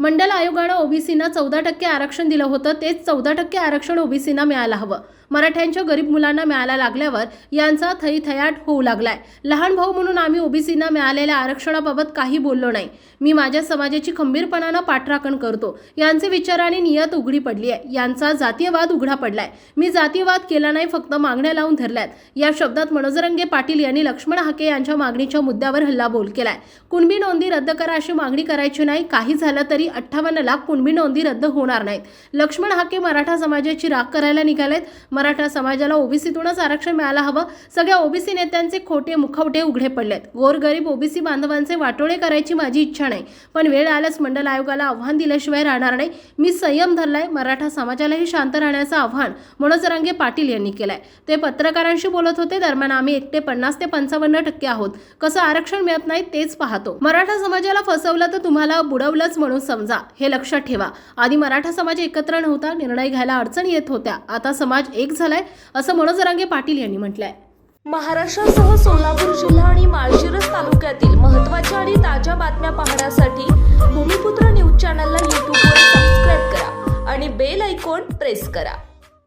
मंडल आयोगानं ओबीसीना चौदा टक्के आरक्षण दिलं होतं तेच चौदा टक्के आरक्षण ओबीसीना मिळायला हवं. मराठ्यांच्या गरीब मुलांना मिळायला लागल्यावर यांचा थैथयाट होऊ लागलाय. लहान भाऊ म्हणून आम्ही ओबीसीना मिळालेल्या आरक्षणाबाबत काही बोललो नाही. मी माझ्या समाजाची खंबीरपणानं पाठराखण करतो. यांचे विचार आणि नियत उघडी पडली आहे यांचा जातीयवाद उघडा पडलाय. मी जातीयवाद केला नाही फक्त मागण्या लावून धरल्यात. या शब्दात मनोजरंगे पाटील यांनी लक्ष्मण हाके यांच्या मागणीच्या मुद्द्यावर हल्लाबोल केलाय. कुणबी नोंदी रद्द करा अशी मागणी करायची नाही काही झालं तरी अठ्ठावन्न लाख कुणबी नोंदी रद्द होणार नाहीत. लक्ष्मण हाके मराठा समाजाची राख करायला निघालेत. मराठा समाजाला ओबीसीतूनच आरक्षण मिळायला हवं. सगळ्या ओबीसी नेत्यांचे खोटे मुखवटे उघडे पडलेत. गोरगरीब ओबीसी बांधवांचे वाटोळे करायची माझी इच्छा नाही. पण वेळ आल्यास मंडल आयोगाला आव्हान दिल्याशिवाय राहणार नाही. मी संयम धरलाय. मराठा समाजालाही शांत राहण्याचं आव्हान मनोज रंगे पाटील यांनी केलंय. ते पत्रकारांशी बोलत होते. दरम्यान आम्ही एकटे पन्नास ते पंचावन्न टक्के आहोत. कसं आरक्षण मिळत नाही तेच पाहतो. मराठा समाजाला फसवलं तर तुम्हाला बुडवलंच म्हणून समजा. हे लक्षात ठेवा. आधी मराठा समाज एकत्र नव्हता निर्णय घ्यायला अडचण येत होत्या. आता समाज एक झालाय असं मनोजरांगे पाटील यांनी म्हटलंय. महाराष्ट्रासह सोलापूर जिल्हा आणि माळशिरस तालुक्यातील महत्त्वाच्या आणि ताज्या बातम्या पाहण्यासाठी भूमिपुत्र न्यूज चॅनलला यूट्यूबवर सबस्क्राईब करा आणि बेल ऐकॉन प्रेस करा.